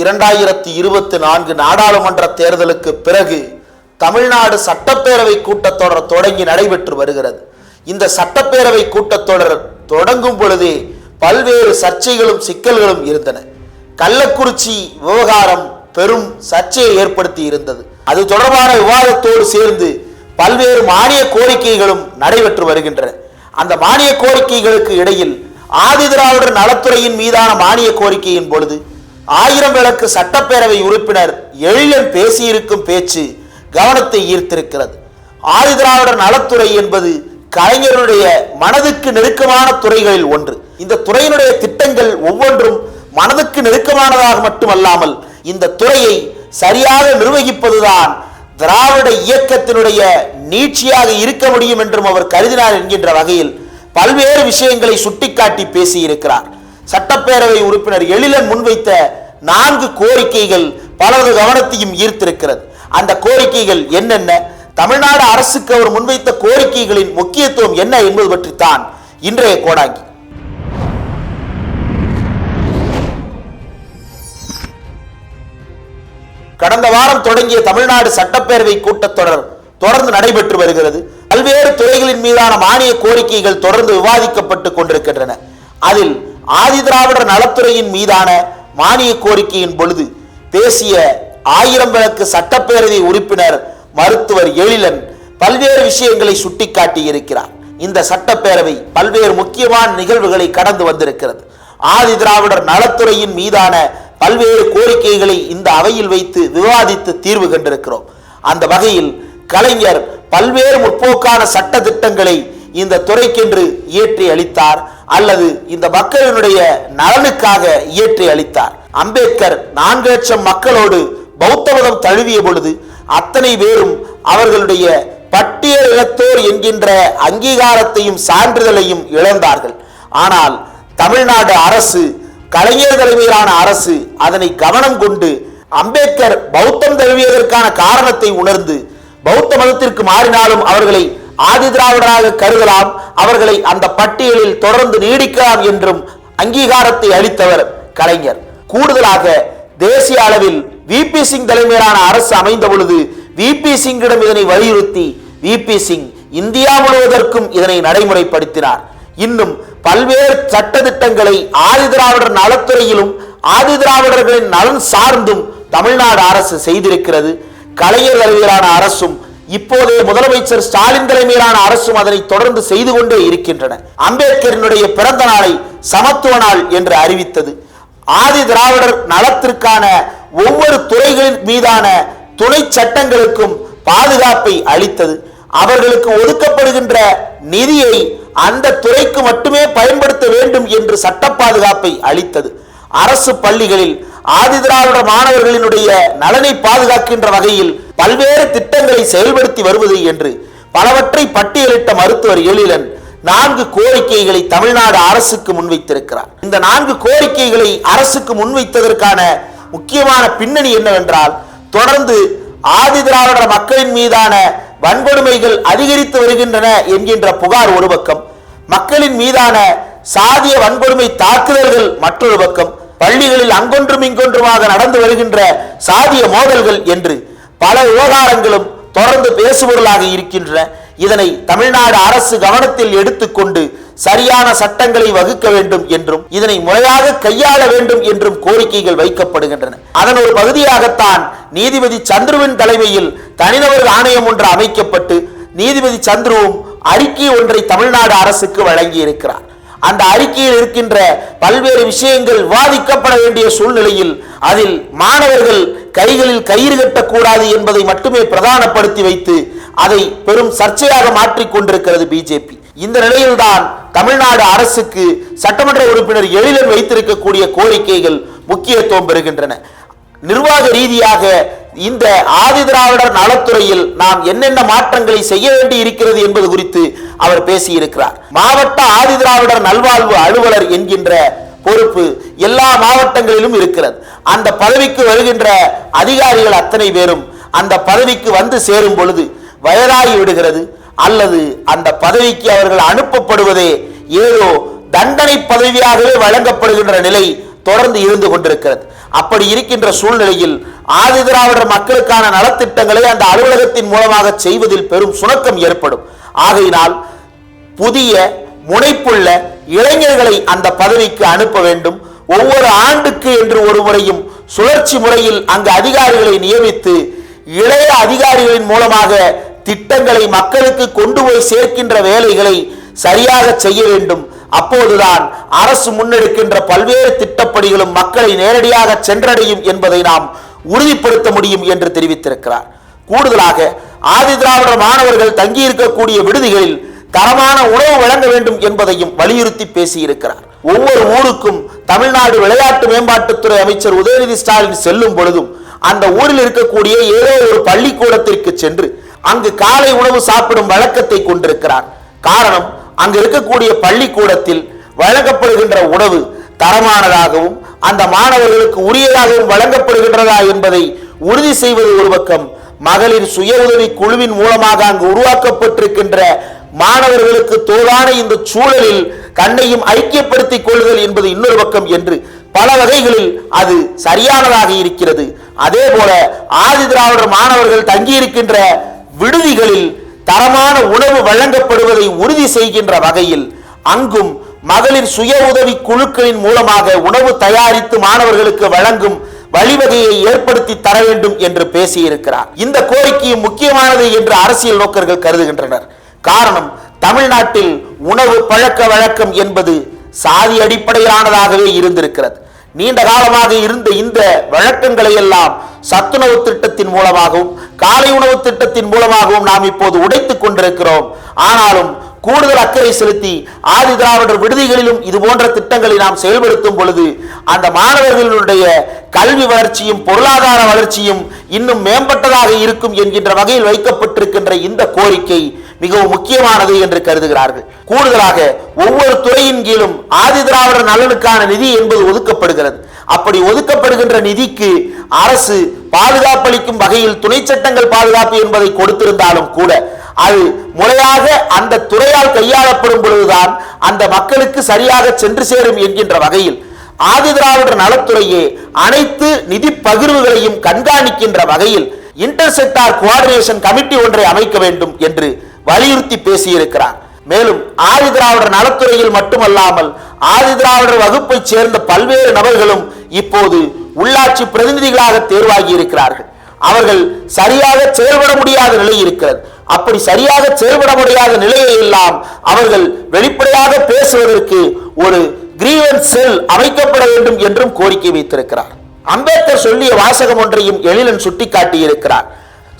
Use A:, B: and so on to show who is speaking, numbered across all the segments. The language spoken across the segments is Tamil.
A: இரண்டாயிரத்தி இருபத்தி நான்கு நாடாளுமன்ற தேர்தலுக்கு பிறகு தமிழ்நாடு சட்டப்பேரவை கூட்டத்தொடர் தொடங்கி நடைபெற்று வருகிறது. இந்த சட்டப்பேரவை கூட்டத்தொடர் தொடங்கும் பொழுதே பல்வேறு சர்ச்சைகளும் சிக்கல்களும் இருந்தன. கள்ளக்குறிச்சி விவகாரம் பெரும் சர்ச்சையை ஏற்படுத்தி இருந்தது. அது தொடர்பான விவாதத்தோடு சேர்ந்து பல்வேறு மானிய கோரிக்கைகளும் நடைபெற்று வருகின்றன. அந்த மானிய கோரிக்கைகளுக்கு இடையில் ஆதிதிராவிடர் நலத்துறையின் மீதான மானிய கோரிக்கையின் பொழுது ஆயிரம் விளக்கு சட்டப்பேரவை உறுப்பினர் எழிலன் பேசியிருக்கும் பேச்சு கவனத்தை ஈர்த்திருக்கிறது. ஆதிதிராவிடர் நலத்துறை என்பது கலைஞருடைய மனதுக்கு நெருக்கமான துறைகளில் ஒன்று. இந்த துறையினுடைய திட்டங்கள் ஒவ்வொன்றும் மனதுக்கு நெருக்கமானதாக மட்டுமல்லாமல் இந்த துறையை சரியாக நிர்வகிப்பதுதான் திராவிட இயக்கத்தினுடைய நீட்சியாக இருக்க முடியும் என்றும் அவர் கருதினார் என்கின்ற வகையில் பல்வேறு விஷயங்களை சுட்டிக்காட்டி பேசியிருக்கிறார். சட்டப்பேரவை உறுப்பினர் எழிலன் முன்வைத்த நான்கு கோரிக்கைகள் பலரது கவனத்தையும் ஈர்த்திருக்கிறது. அந்த கோரிக்கைகள் என்னென்ன? தமிழ்நாடு அரசுக்கு அவர் முன்வைத்த கோரிக்கைகளின் முக்கியத்துவம் என்ன என்பது பற்றித்தான் இன்றைய கோடாங்கி. கடந்த வாரம் தொடங்கிய தமிழ்நாடு சட்டப்பேரவை கூட்டத்தொடர் தொடர்ந்து நடைபெற்று வருகிறது. பல்வேறு துறைகளின் மீதான மானிய கோரிக்கைகள் தொடர்ந்து விவாதிக்கப்பட்டு கொண்டிருக்கின்றன. அதில் ஆதிதிராவிடர் நலத்துறையின் மீதான மானிய கோரிக்கையின் பொழுது பேசிய ஆயிரம் விளக்கு சட்டப்பேரவை உறுப்பினர் மருத்துவர் எழிலன் பல்வேறு விஷயங்களை சுட்டிக்காட்டி இருக்கிறார் இந்த சட்டப்பேரவை பல்வேறு முக்கியமான நிகழ்வுகளை கடந்து வந்திருக்கிறது. ஆதி திராவிடர் நலத்துறையின் மீதான பல்வேறு கோரிக்கைகளை இந்த அவையில் வைத்து விவாதித்து தீர்வு கண்டிருக்கிறோம். அந்த வகையில் கலைஞர் பல்வேறு முற்போக்கான சட்ட திட்டங்களை இந்த துறைக்கென்று இயற்றி அளித்தார். அல்லது இந்த மக்களினுடைய நலனுக்காக இயற்றி அளித்தார். அம்பேத்கர் நான்கு லட்சம் மக்களோடு பௌத்த மதம் தழுவிய பொழுது அத்தனை பேரும் அவர்களுடைய பட்டியல் இனத்தோர் என்கின்ற அங்கீகாரத்தையும் சான்றிதழையும் இழந்தார்கள். ஆனால் தமிழ்நாடு அரசு கலைஞர் தலைமையிலான அரசு அதனை கவனம் கொண்டு அம்பேத்கர் பௌத்தம் தழுவியதற்கான காரணத்தை உணர்ந்து பௌத்த மதத்திற்கு மாறினாலும் அவர்களை ஆதிதிராவிடராக கருதலாம் அவர்களை அந்த பட்டியலில் தொடர்ந்து நீடிக்கலாம் என்றும் அங்கீகாரத்தை அளித்தவர் கலைஞர். கூடுதலாக தேசிய அளவில் விபி சிங் தலைமையிலான அரசு அமைந்த பொழுது வி. பி. சிங்கிடம் இதனை வலியுறுத்தி விபி சிங் இந்தியா முழுவதற்கும் இதனை நடைமுறைப்படுத்தினார். இன்னும் பல்வேறு சட்ட திட்டங்களை ஆதிதிராவிடர் நலத்துறையிலும் ஆதிதிராவிடர்களின் நலன் சார்ந்தும் தமிழ்நாடு அரசு செய்திருக்கிறது. கலைஞர் தலைமையிலான அரசும் இப்போதே முதலமைச்சர் ஸ்டாலின் தலைமையிலான அரசும் அதனை தொடர்ந்து செய்து கொண்டே இருக்கின்றன. அம்பேத்கரினுடைய பிறந்த நாளை சமத்துவ நாள் என்று அறிவித்தது. ஆதி திராவிடர் நலத்திற்கான ஒவ்வொரு துறைகளின் மீதான துணை சட்டங்களுக்கும் பாதுகாப்பை அளித்தது. அவர்களுக்கு ஒதுக்கப்படுகின்ற நிதியை அந்த துறைக்கு மட்டுமே பயன்படுத்த வேண்டும் என்று சட்ட பாதுகாப்பை அளித்தது. அரசு பள்ளிகளில் ஆதிதிராவிட மாணவர்களினுடைய நலனை பாதுகாக்கின்ற வகையில் பல்வேறு திட்டங்களை செயல்படுத்தி வருவது என்று பலவற்றை பட்டியலிட்ட மருத்துவர் எழிலன் நான்கு கோரிக்கைகளை தமிழ்நாடு அரசுக்கு முன்வைத்திருக்கிறார். இந்த நான்கு கோரிக்கைகளை அரசுக்கு முன்வைத்ததற்கான முக்கியமான பின்னணி என்னவென்றால் தொடர்ந்து ஆதிதிராவிட மக்களின் மீதான வன்கொடுமைகள் அதிகரித்து வருகின்றன என்கின்ற புகார் ஒரு பக்கம் மக்களின் மீதான சாதிய வன்கொடுமை தாக்குதல்கள் மற்றொரு பக்கம் பள்ளிகளில் அங்கொன்றும் இங்கொன்றுமாக நடந்து வருகின்ற சாதிய மோதல்கள் என்று பல விவகாரங்களும் தொடர்ந்து பேசுபொருளாக இருக்கின்றன இதனை தமிழ்நாடு அரசு கவனத்தில் எடுத்துக்கொண்டு சரியான சட்டங்களை வகுக்க வேண்டும் என்றும் இதனை முறையாக கையாள வேண்டும் என்றும் கோரிக்கைகள் வைக்கப்படுகின்றன. அதன் ஒரு பகுதியாகத்தான் நீதிபதி சந்துருவின் தலைமையில் தனிநபர் ஆணையம் ஒன்று அமைக்கப்பட்டு நீதிபதி சந்துருவும் அறிக்கை ஒன்றை தமிழ்நாடு அரசுக்கு வழங்கி இருக்கிறார் அந்த அறிக்கையில் இருக்கின்ற பல்வேறு விஷயங்கள் விவாதிக்கப்பட வேண்டிய சூழ்நிலையில் அதில் மாணவர்கள் கைகளில் கயிறு கட்டக்கூடாது என்பதை மட்டுமே பிரதானப்படுத்தி வைத்து அதை பெரும் சர்ச்சையாக மாற்றிக்கொண்டிருக்கிறது பிஜேபி. இந்த நிலையில்தான் தமிழ்நாடு அரசுக்கு சட்டமன்ற உறுப்பினர் எழிலன் வைத்திருக்கக்கூடிய கோரிக்கைகள் முக்கியத்துவம் பெறுகின்றன. நிர்வாக ரீதியாக இந்த ஆதிதிராவிடர் நலத்துறையில் நாம் என்னென்ன மாற்றங்களை செய்ய வேண்டி இருக்கிறது என்பது குறித்து அவர் பேசியிருக்கிறார். மாவட்ட ஆதிதிராவிடர் நல்வாழ்வு அலுவலர் என்கின்ற பொறுப்பு எல்லா மாவட்டங்களிலும் இருக்கிறது. அந்த பதவிக்கு வருகின்ற அதிகாரிகள் அத்தனை பேரும் அந்த பதவிக்கு வந்து சேரும் பொழுது வயதாகி விடுகிறது. அல்லது அந்த பதவிக்கு அவர்கள் அனுப்பப்படுவதே ஏதோ தண்டனை பதவியாகவே வழங்கப்படுகின்ற நிலை தொடர்ந்து இருந்து கொண்டிருக்கிறது. அப்படி இருக்கின்ற சூழ்நிலையில் ஆதிதிராவிடர் மக்களுக்கான நலத்திட்டங்களை அந்த அலுவலகத்தின் மூலமாக செய்வதில் பெரும் சுணக்கம் ஏற்படும். ஆகையினால் புதிய முனைப்புள்ள இளைஞர்களை அந்த பதவிக்கு அனுப்ப வேண்டும். ஒவ்வொரு ஆண்டுக்கு என்று ஒரு முறையும் சுழற்சி முறையில் அங்கு அதிகாரிகளை நியமித்து இளைய அதிகாரிகளின் மூலமாக திட்டங்களை மக்களுக்கு கொண்டு போய் சேர்க்கின்ற வேலைகளை சரியாக செய்ய வேண்டும். அப்போதுதான் அரசு முன்னெடுக்கின்ற பல்வேறு திட்டப்பணிகளும் மக்களை நேரடியாக சென்றடையும் என்பதை நாம் உறுதிப்படுத்த முடியும் என்று தெரிவித்திருக்கிறார். கூடுதலாக ஆதிதிராவிடர் மாணவர்கள் தங்கியிருக்கக்கூடிய விடுதிகளில் தரமான உணவு வழங்க வேண்டும் என்பதையும் வலியுறுத்தி பேசியிருக்கிறார். ஒவ்வொரு ஊருக்கும் தமிழ்நாடு விளையாட்டு மேம்பாட்டுத்துறை அமைச்சர் உதயநிதி ஸ்டாலின் செல்லும் பொழுதும் அந்த ஊரில் இருக்கக்கூடிய ஏதோ ஒரு பள்ளிக்கூடத்திற்கு சென்று அங்கு காலை உணவு சாப்பிடும் வழக்கத்தை கொண்டிருக்கிறார். காரணம் அங்கு இருக்கக்கூடிய பள்ளிக்கூடத்தில் வழங்கப்படுகின்ற உணவு தரமானதாகவும் அந்த மாணவர்களுக்கு உரியதாகவும் வழங்கப்படுகின்றதா என்பதை உறுதி செய்வது ஒரு பக்கம் மகளிர் சுய உதவி குழுவின் மூலமாக அங்கு உருவாக்கப்பட்டிருக்கின்ற மாணவர்களுக்கு தோதான இந்த சூழலில் கண்ணையும் ஐக்கியப்படுத்திக் கொள்ளுதல் என்பது இன்னொரு பக்கம் என்று பல வகைகளில் அது சரியானதாக இருக்கிறது. அதே போல ஆதி திராவிடர் மாணவர்கள் தங்கியிருக்கின்ற விடுதிகளில் தரமான உணவு வழங்கப்படுவதை உறுதி செய்கின்ற வகையில் அங்கும் மகளிர் சுய உதவி குழுக்களின் மூலமாக உணவு தயாரித்து மாணவர்களுக்கு வழங்கும் வழிவகையை ஏற்படுத்தி தர வேண்டும் என்று பேசியிருக்கிறார். இந்த கோரிக்கையும் முக்கியமானது என்று அரசியல் நோக்கர்கள் கருதுகின்றனர். காரணம் தமிழ்நாட்டில் உணவு பழக்க வழக்கம் என்பது சாதி அடிப்படையிலானதாகவே இருந்திருக்கிறது. நீண்ட காலமாக இருந்த இந்த வழக்கங்களை எல்லாம் சத்துணவு திட்டத்தின் மூலமாகவும் காலை உணவு திட்டத்தின் மூலமாகவும் நாம் இப்போது உடைத்துக் கொண்டிருக்கிறோம். ஆனாலும் கூடுதல் அக்கறை செலுத்தி ஆதி திராவிடர் விடுதிகளிலும் இது போன்ற திட்டங்களை நாம் செயல்படுத்தும் பொழுது அந்த மாணவர்களுடைய கல்வி வளர்ச்சியும் பொருளாதார வளர்ச்சியும் இன்னும் மேம்பட்டதாக இருக்கும் என்கின்ற வகையில் வைக்கப்பட்டிருக்கின்ற இந்த கோரிக்கை மிகவும் முக்கியமானது என்று கருதுகிறார்கள். கூடுதலாக ஒவ்வொரு துறையின் கீழும் ஆதி திராவிடர் நலனுக்கான நிதி என்பது ஒதுக்கப்படுகிறது. அப்படி ஒதுக்கப்படுகின்ற நிதிக்கு அரசு பாதுகாப்பளிக்கும் வகையில் துணை சட்டங்கள் பாதுகாப்பு என்பதை கொடுத்திருந்தாலும் கூட அது முறையாக அந்த துறையால் கையாளப்படும் பொழுதுதான் அந்த மக்களுக்கு சரியாக சென்று சேரும் என்கின்ற வகையில் ஆதி திராவிடர் நலத்துறையே அனைத்து நிதி பகிர்வுகளையும் கண்காணிக்கின்ற வகையில் இன்டர்செக்டார் கோஆர்டினேஷன் கமிட்டி ஒன்றை அமைக்க வேண்டும் என்று வலியுறுத்தி பேசியிருக்கிறார். மேலும் ஆதி திராவிடர் நலத்துறையில் மட்டுமல்லாமல் ஆதி திராவிடர் வகுப்பைச் சேர்ந்த பல்வேறு நபர்களும் இப்போது உள்ளாட்சி பிரதிநிதிகளாக தேர்வாகி இருக்கிறார்கள். அவர்கள் சரியாக செயல்பட முடியாத நிலை இருக்கிறது. அப்படி சரியாக செயல்பட முடியாத நிலையை எல்லாம் அவர்கள் வெளிப்படையாக பேசுவதற்கு ஒரு கிரீவன்ஸ் செல் அமைக்கப்பட வேண்டும் என்றும் கோரிக்கை வைத்திருக்கிறார். அம்பேத்கர் சொல்லிய வாசகம் ஒன்றையும் எழிலன் சுட்டிக்காட்டியிருக்கிறார்.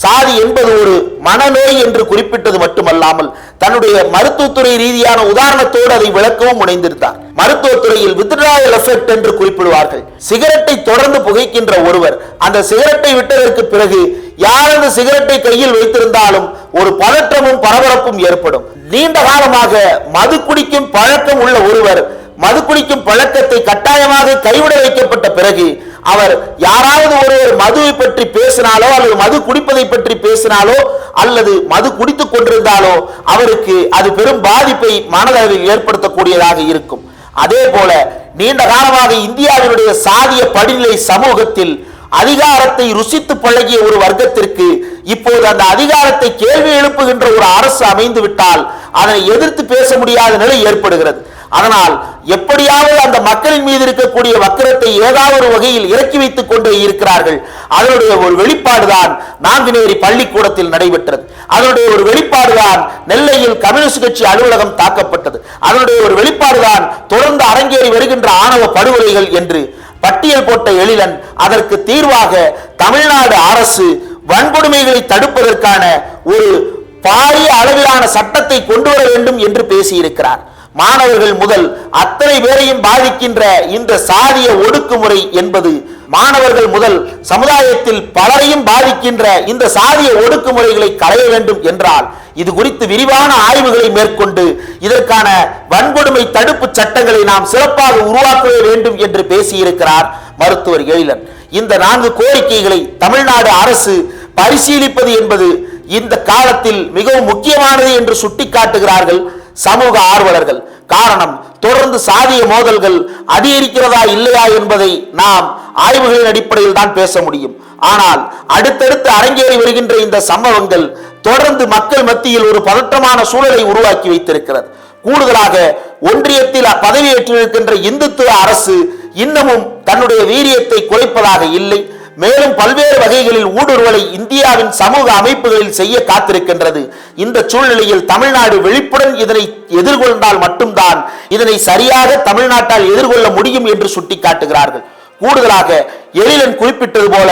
A: சாதி என்பது ஒரு மனநோய் என்று குறிப்பிட்டது மட்டுமல்லாமல் தன்னுடைய மருத்துவத்துறை ரீதியான உதாரணத்தோடு அதை விளக்கவும் முனைந்திருந்தார். மருத்துவத்துறையில் வித்ராயல் எஃபெக்ட் என்று குறிப்பிடுவார்கள். சிகரெட்டை தொடர்ந்து புகைக்கின்ற ஒருவர் அந்த சிகரெட்டை விட்டதற்கு பிறகு யார் அந்த சிகரெட்டை கையில் வைத்திருந்தாலும் ஒரு பதற்றமும் பரபரப்பும் ஏற்படும். நீண்ட காலமாக மது குடிக்கும் பழக்கம் உள்ள ஒருவர் மது குடிக்கும் பழக்கத்தை கட்டாயமாக கைவிட வைக்கப்பட்ட பிறகு அவர் யாராவது ஒருவர் மதுவை பற்றி பேசினாலோ அல்லது மது குடிப்பதை பற்றி பேசினாலோ அல்லது மது குடித்துக் கொண்டிருந்தாலோ அவருக்கு அது பெரும் பாதிப்பை மனதளவில் ஏற்படுத்தக்கூடியதாக இருக்கும். அதே போல நீண்ட காலமாக இந்தியாவினுடைய சாதிய படிநிலை சமூகத்தில் அதிகாரத்தை ருசித்து பழகிய ஒரு வர்க்கத்திற்கு இப்போது அந்த அதிகாரத்தை கேள்வி எழுப்புகின்ற ஒரு அரசு அமைந்து விட்டால் அதனை எதிர்த்து பேச முடியாத நிலை ஏற்படுகிறது. அதனால் எப்படியாவது அந்த மக்களின் மீது இருக்கக்கூடிய வக்கிரத்தை ஏதாவது ஒரு வகையில் இறக்கி வைத்துக் கொண்டே இருக்கிறார்கள். அதனுடைய ஒரு வெளிப்பாடுதான் நாங்குநேரி பள்ளிக்கூடத்தில் நடைபெற்றது. அதனுடைய ஒரு வெளிப்பாடுதான் நெல்லையில் கம்யூனிஸ்ட் கட்சி அலுவலகம் தாக்கப்பட்டது. அதனுடைய ஒரு வெளிப்பாடுதான் தொடர்ந்து அரங்கேறி வருகின்ற ஆணவ படுகொலைகள் என்று பட்டியல் போட்ட எழிலன் அதற்கு தீர்வாக தமிழ்நாடு அரசு வன்கொடுமைகளை தடுப்பதற்கான ஒரு பாரிய அளவிலான சட்டத்தை கொண்டு வர வேண்டும் என்று பேசியிருக்கிறார். மாணவர்கள் முதல் அத்தனை பேரையும் பாதிக்கின்ற இந்த சாதிய ஒடுக்குமுறை என்பது மாணவர்கள் முதல் சமுதாயத்தில் பலரையும் பாதிக்கின்ற இந்த சாதிய ஒடுக்குமுறைகளை களைய வேண்டும் என்றால் இது குறித்து விரிவான ஆய்வுகளை மேற்கொண்டு இதற்கான வன்கொடுமை தடுப்பு சட்டங்களை நாம் சிறப்பாக உருவாக்க வேண்டும் என்று பேசியிருக்கிறார் மருத்துவர் எழிலன் இந்த நான்கு கோரிக்கைகளை தமிழ்நாடு அரசு பரிசீலிப்பது என்பது இந்த காலத்தில் மிகவும் முக்கியமானது என்று சுட்டிக்காட்டுகிறார்கள். சமூக ஆர்வலர்கள். காரணம் தொடர்ந்து சாதிய மோதல்கள் அதிகரிக்கிறதா இல்லையா என்பதை நாம் ஆய்வுகளின் அடிப்படையில் தான் பேச முடியும். ஆனால் அடுத்தடுத்து அரங்கேறி வருகின்ற இந்த சம்பவங்கள் தொடர்ந்து மக்கள் மத்தியில் ஒரு பதற்றமான சூழலை உருவாக்கி வைத்திருக்கிறது. கூடுதலாக ஒன்றியத்தில் பதவியேற்றிருக்கின்ற இந்துத்துவ அரசு இன்னமும் தன்னுடைய வீரியத்தை குறைப்பதாக இல்லை. மேலும் பல்வேறு வகைகளில் ஊடுருவலை இந்தியாவின் சமூக அமைப்புகளில் செய்ய காத்திருக்கின்றது. இந்த சூழ்நிலையில் தமிழ்நாடு விழிப்புடன் இதனை எதிர்கொண்டால் மட்டும்தான் இதனை சரியாக தமிழ்நாட்டால் எதிர்கொள்ள முடியும் என்று சுட்டிக்காட்டுகிறார்கள். கூடுதலாக எழிலன் குறிப்பிட்டது போல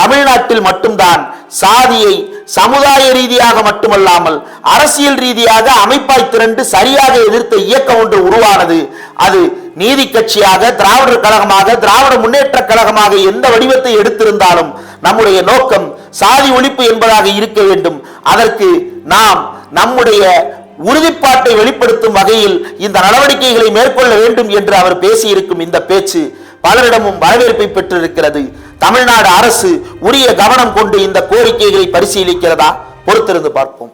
A: தமிழ்நாட்டில் மட்டும்தான் சாதியை சமுதாய ரீதியாக மட்டுமல்லாமல் அரசியல் ரீதியாக அமைப்பாய் திரண்டு சரியாக எதிர்த்த இயக்கம் ஒன்று உருவானது. அது நீதி கட்சியாக திராவிடர் கழகமாக திராவிட முன்னேற்ற கழகமாக எந்த வடிவத்தை எடுத்திருந்தாலும் நம்முடைய நோக்கம் சாதி ஒழிப்பு என்பதாக இருக்க வேண்டும். அதற்கு நாம் நம்முடைய உறுதிப்பாட்டை வெளிப்படுத்தும் வகையில் இந்த நடவடிக்கைகளை மேற்கொள்ள வேண்டும் என்று அவர் பேசியிருக்கும் இந்த பேச்சு பலரிடமும் வரவேற்பை பெற்றிருக்கிறது. தமிழ்நாடு அரசு உரிய கவனம் கொண்டு இந்த கோரிக்கைகளை பரிசீலிக்கிறதா? பொறுத்திருந்து பார்ப்போம்.